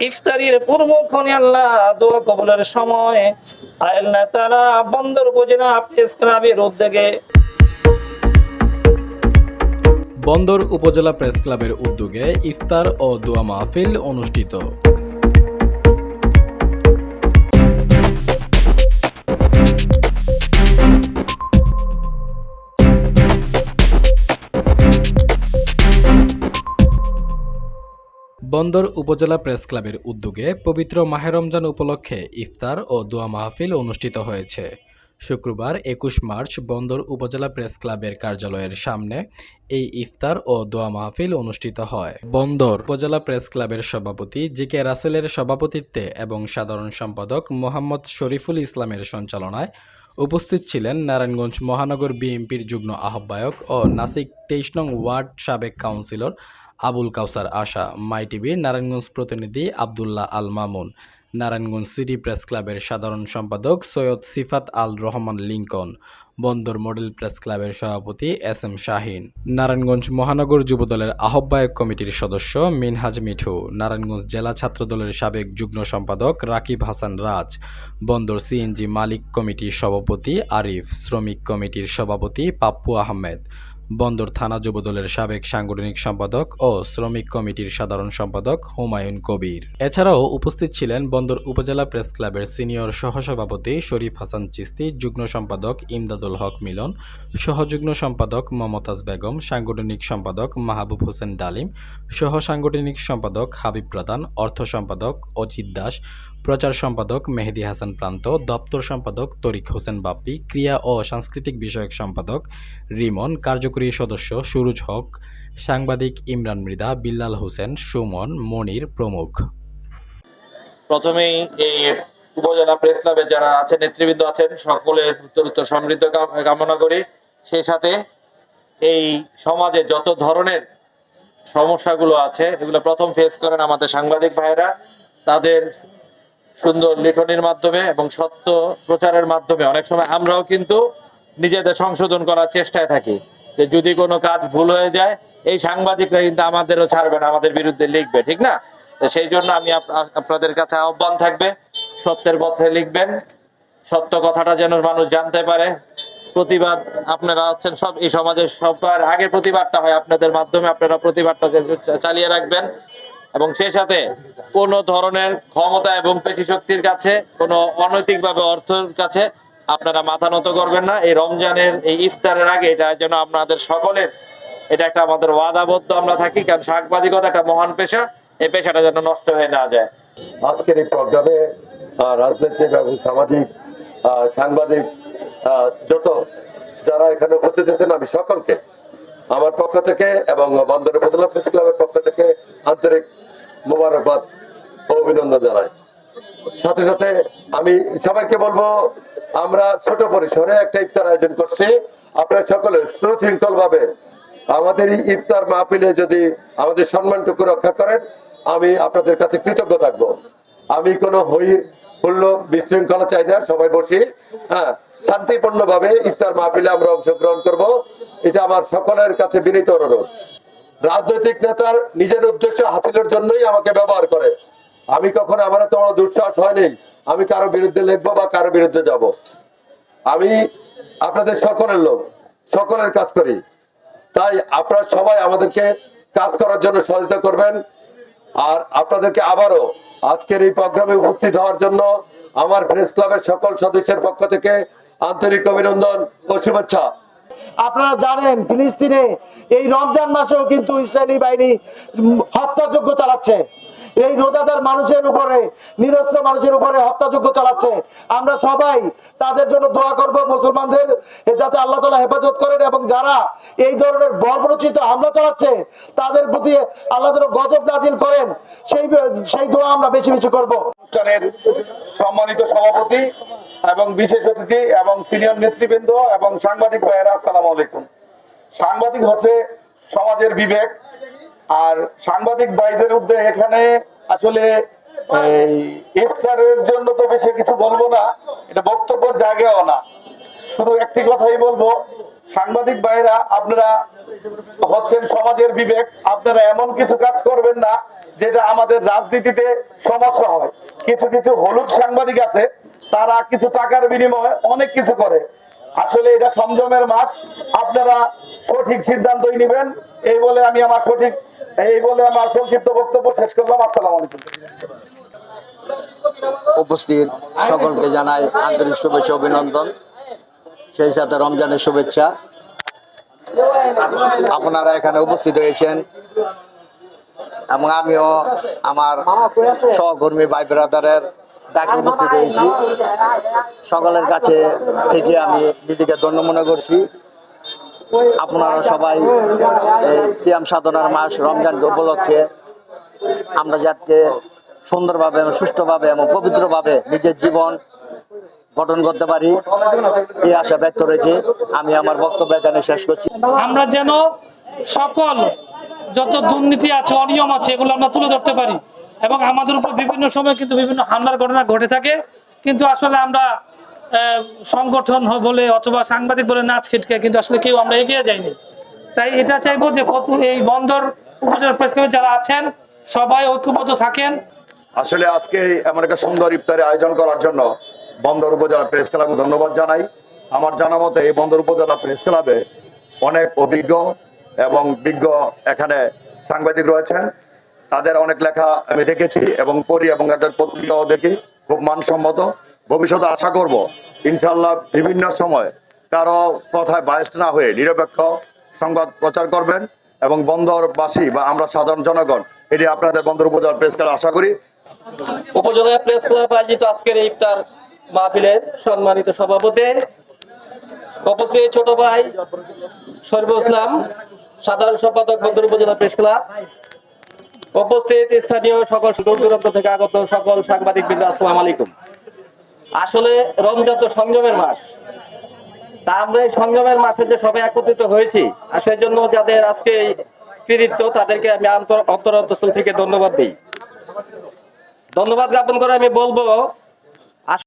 ইফতারির পূর্বক্ষণে আল্লাহ দোয়া কবুলের সময় আল্লাহ তারা বন্দর উপজেলা প্রেস ক্লাবের উদ্যোগে বন্দর উপজেলা প্রেস ক্লাবের উদ্যোগে ইফতার ও দোয়া মাহফিল অনুষ্ঠিত। বন্দর উপজেলা প্রেস ক্লাবের উদ্যোগে পবিত্র মাহে রমজান উপলক্ষে ইফতার ও দোয়া মাহফিল অনুষ্ঠিত হয়েছে। শুক্রবার একুশ মার্চ বন্দর উপজেলা প্রেস ক্লাবের কার্যালয়ের সামনে এই ইফতার ও দোয়া মাহফিল অনুষ্ঠিত হয়। বন্দর উপজেলা প্রেস ক্লাবের সভাপতি জি কে রাসেলের সভাপতিত্বে এবং সাধারণ সম্পাদক মোহাম্মদ শরীফুল ইসলামের সঞ্চালনায় উপস্থিত ছিলেন নারায়ণগঞ্জ মহানগর বিএনপির যুগ্ম আহ্বায়ক ও নাসিক তেইশ নং ওয়ার্ড সাবেক কাউন্সিলর আবুল কাউসার আশা, মাই টিভির নারায়ণগঞ্জ প্রতিনিধি আবদুল্লাহ আল মামুন। নারায়ণগঞ্জ সিটি প্রেস ক্লাবের সাধারণ সম্পাদক সৈয়দ সিফাত আল রহমান লিঙ্কন। বন্দর মডেল প্রেস ক্লাবের সভাপতি এস এম শাহিন। নারায়ণগঞ্জ মহানগর যুবদলের আহ্বায়ক কমিটির সদস্য মিনহাজ মিঠু। নারায়ণগঞ্জ জেলা ছাত্রদলের সাবেক যুগ্ম সম্পাদক রাকিব হাসান রাজ। বন্দর সিএনজি মালিক কমিটির সভাপতি আরিফ। শ্রমিক কমিটির সভাপতি পাপ্পু আহমেদ। বন্দর থানা যুবদলের সাবেক সাংগঠনিক সম্পাদক ও শ্রমিক কমিটির সাধারণ সম্পাদক হুমায়ুন কবির। এছাড়াও উপস্থিত ছিলেন বন্দর উপজেলা প্রেস ক্লাবের সিনিয়র সহসভাপতি শরীফ হাসান চিস্তি, যুগ্ম সম্পাদক ইমদাদুল হক মিলন, সহযুগ্ম সম্পাদক মমতাজ বেগম, সাংগঠনিক সম্পাদক মাহবুব হোসেন ডালিম সহ সাংগঠনিক সম্পাদক হাবিব প্রধান, অর্থ সম্পাদক অজিত দাস প্রচার সম্পাদক মেহেদি হাসান প্রান্ত, দপ্তর সম্পাদক তরিক হোসেন বাপ্পি, ক্রিয়া ও সাংস্কৃতিক বিষয়ক সম্পাদক রিমন, কার্যকরী সদস্য সুরুজ হক, সাংবাদিক ইমরান মৃদা, বিল্লাল হোসেন, সুমন, মনির প্রমুখ। প্রথমেই এই উপজেলা প্রেস ক্লাবের যারা আছেন, নেতৃবৃন্দ আছেন, সকলের উত্তরোত্তর সমৃদ্ধ কামনা করি। সেই সাথে এই সমাজে যত ধরনের সমস্যাগুলো আছে, এগুলো প্রথম ফেস করেন আমাদের সাংবাদিক ভাইয়েরা। তাদের সুন্দর লেখনির মাধ্যমে এবং সত্য প্রচারের মাধ্যমে। অনেক সময় আমরাও কিন্তু নিজেদের সংশোধন করার চেষ্টায় থাকি যে যদি কোনো কাজ ভুল হয়ে যায়, এই সাংবাদিকরা কিন্তু আমাদেরও ছাড়বে না, আমাদের বিরুদ্ধে লিখবে, ঠিক না? সেই জন্য আমি আপনাদের কাছে আহ্বান থাকবে, সত্যের পথে লিখবেন, সত্য কথাটা যেন মানুষ জানতে পারে। প্রতিবাদ আপনারা হচ্ছেন সব, এই সমাজের সবার আগে প্রতিবাদটা হয়, আপনাদের মাধ্যমে আপনারা প্রতিবাদটা চালিয়ে রাখবেন। এবং সেই সাথে কোন ধরনের ক্ষমতা এবং পেশি শক্তির কাছে, কোনো অনৈতিকভাবে অর্থের কাছে আপনারা মাথা নত করবেন না। এই রমজানের, এই ইফতারের আগে এটা যেন আপনাদের সকলের, এটা একটা আমাদের ওয়াদাবদ্ধ আমরা থাকি, কারণ সাংবাদিকতা একটা মহান পেশা, এই পেশাটা যেন নষ্ট হয়ে না যায়। আজকের এই প্রোগ্রামে রাজনৈতিক এবং সামাজিক সাংবাদিক যত যারা এখানে উপস্থিত আছেন, আমি সকলকে, আমার পক্ষ থেকে এবং বন্দর উপজেলা প্রেস ক্লাবের পক্ষ থেকে আন্তরিক মোবারকবাদ অভিনন্দন জানাই। সাথে সাথে আমি সবাইকে বলব, আমরা ছোট পরিসরে একটা ইফতার আয়োজন করছি। আপনারা সকলে সুশৃঙ্খল ভাবে আমাদের ইফতার মাহফিলে যদি আমাদের সম্মানটুকু রক্ষা করেন, আমি আপনাদের কাছে কৃতজ্ঞ থাকব। আমি কোনো হই হুল্ল বিশৃঙ্খলা চাই না, সবাই বসি। হ্যাঁ শান্তিপূর্ণ ভাবে ইফতার মাহফিলে আমরা অংশগ্রহণ করব। এটা আমার সকলের কাছে বিনীত অনুরোধ। রাজনৈতিক নেতার নিজের উদ্দেশ্য হাসিলের জন্যই আমাকে ব্যবহার করে। আমি কখনো আমার এত বড় দুঃসাহস হয়নি, আমি কারও বিরুদ্ধে লিখব বা কারও বিরুদ্ধে যাব। আমি আপনাদের সকলের লোক, সকলের কাজ করি। তাই আপনারা সবাই আমাদেরকে কাজ করার জন্য সহযোগিতা করবেন। আর আপনাদেরকে আবারও আজকের এই প্রোগ্রামে উপস্থিত হওয়ার জন্য আমার প্রেস ক্লাবের সকল সদস্যের পক্ষ থেকে আন্তরিক অভিনন্দন ও শুভেচ্ছা। আপনারা জানেন ফিলিস্তিনে এই রমজান মাসেও কিন্তু ইসরায়েলি বাহিনী উম, হত্যাযজ্ঞ চালাচ্ছে। এই রোজাদার মানুষের উপরে নিরস্ত্র মানুষের উপরে হত্যাযজ্ঞ চালাচ্ছে। আমরা সবাই তাদের জন্য দোয়া করব মুসলমানদের যাতে আল্লাহ তালা হেফাজত করেন এবং যারা এই ধরনের বর্বরচিত হামলা চালাচ্ছে তাদের প্রতি আল্লাহ যেন গজব নাজিল করেন। সেই সেই দোয়া আমরা বেশি বেশি করব। অনুষ্ঠানের সম্মানিত সভাপতি এবং বিশেষ অতিথি এবং সিনিয়র নেতৃবৃন্দ এবং সাংবাদিক ভাইয়েরা, আসসালামু আলাইকুম। সাংবাদিক হচ্ছে সমাজের বিবেক, আর সাংবাদিক ভাইদের উদ্যোগে এখানে আসলে ইফতারের জন্য তো বেশি কিছু বলব না, এটা বক্তব্যের জায়গাও না। শুধু একটি কথাই বলব, সাংবাদিক ভাইরা আপনারা হচ্ছেন সমাজের বিবেক, আপনারা এমন কিছু কাজ করবেন না, যেটা আমাদের রাজনীতিতে সমস্যা হয়। কিছু কিছু হলুদ সাংবাদিক আছে তারা কিছু টাকার বিনিময়ে অনেক কিছু করে। আসলে এটা সংযমের মাস, আপনারা সঠিক সিদ্ধান্তই নেবেন। এই বলে আমি আমার সঠিক, এই বলে আমার সংক্ষিপ্ত বক্তব্য শেষ করলাম। আসসালামু আলাইকুম। উপস্থিত সকলকে জানাই আন্তরিক শুভেচ্ছা, অভিনন্দন। সেই সাথে রমজানের শুভেচ্ছা। আপনারা এখানে উপস্থিত হয়েছেন এবং আমিও আমার সহকর্মী ভাই ব্রাদারের ডাকে উপস্থিত হয়েছি। সকলের কাছে থেকে আমি নিজেকে ধন্য মনে করছি। আপনারা সবাই এই সিয়াম সাধনার মাস রমজানকে উপলক্ষে আমরা যাতে সুন্দরভাবে এবং সুষ্ঠুভাবে এবং পবিত্রভাবে নিজের জীবন গঠন করতে পারি এই আশা ব্যক্ত রেখে আমি আমার বক্তব্য এখানে শেষ করছি। আমরা যেন সকল যত দুর্নীতি আছে অনিয়ম আছে এগুলো আমরা তুলে ধরতে পারি। এবং আমাদের উপর বিভিন্ন সময় কিন্তু বিভিন্ন হামলার ঘটনা ঘটে থাকে। কিন্তু আসলে আমরা সংগঠন বলে অথবা সাংবাদিক বলে নাচ খিটকে কিন্তু আসলে কেউ আমরা এগিয়ে যাইনি। তাই এটা চাইব যে এই বন্দর উপজেলা প্রেস ক্লাবে যারা আছেন, সবাই ঐক্যবদ্ধ থাকেন। আসলে আজকে এমন একটা সুন্দর ইফতারের আয়োজন করার জন্য বন্দর উপজেলা প্রেস ক্লাবকে ধন্যবাদ জানাই। আমার জানা মতে এই বন্দর উপজেলা প্রেস ক্লাবে অনেক অভিজ্ঞ এবং বিজ্ঞ এখানে সাংবাদিক রয়েছেন। তাদের অনেক লেখা আমি দেখেছি এবং পড়ি এবং তাদের পত্রিকাও দেখি, খুব মানসম্মত। ভবিষ্যতে আশা করব ইনশাল্লাহ বিভিন্ন সময় কারও কথায় বায়স্ট না হয়ে নিরপেক্ষ সংবাদ প্রচার করবেন এবং বন্দরবাসী বা আমরা সাধারণ জনগণ, এটি আপনাদের বন্দর উপজেলা প্রেস ক্লাব আশা করি। উপজেলা প্রেস ক্লাব আয়োজিত আজকের ইফতার মাহফিলের সম্মানিত সভাপতি, উপস্থিত ছোট ভাই সর্ব ইসলাম, সাধারণ সম্পাদক বন্দর উপজেলা প্রেস ক্লাব উপস্থিত স্থানীয় সকল দূর দূরান্ত থেকে আগত সকল সাংবাদিক বৃন্দ আসসালাম আলাইকুম। আসলে রমজান তো সংযমের মাস। তা আমরা এই সংযমের মাসে যে সবাই একত্রিত হয়েছি, আর সেই জন্য যাদের আজকে কৃতিত্ব, তাদেরকে আমি অন্তর অন্তর থেকে ধন্যবাদ দিই। ধন্যবাদ জ্ঞাপন করে আমি বলব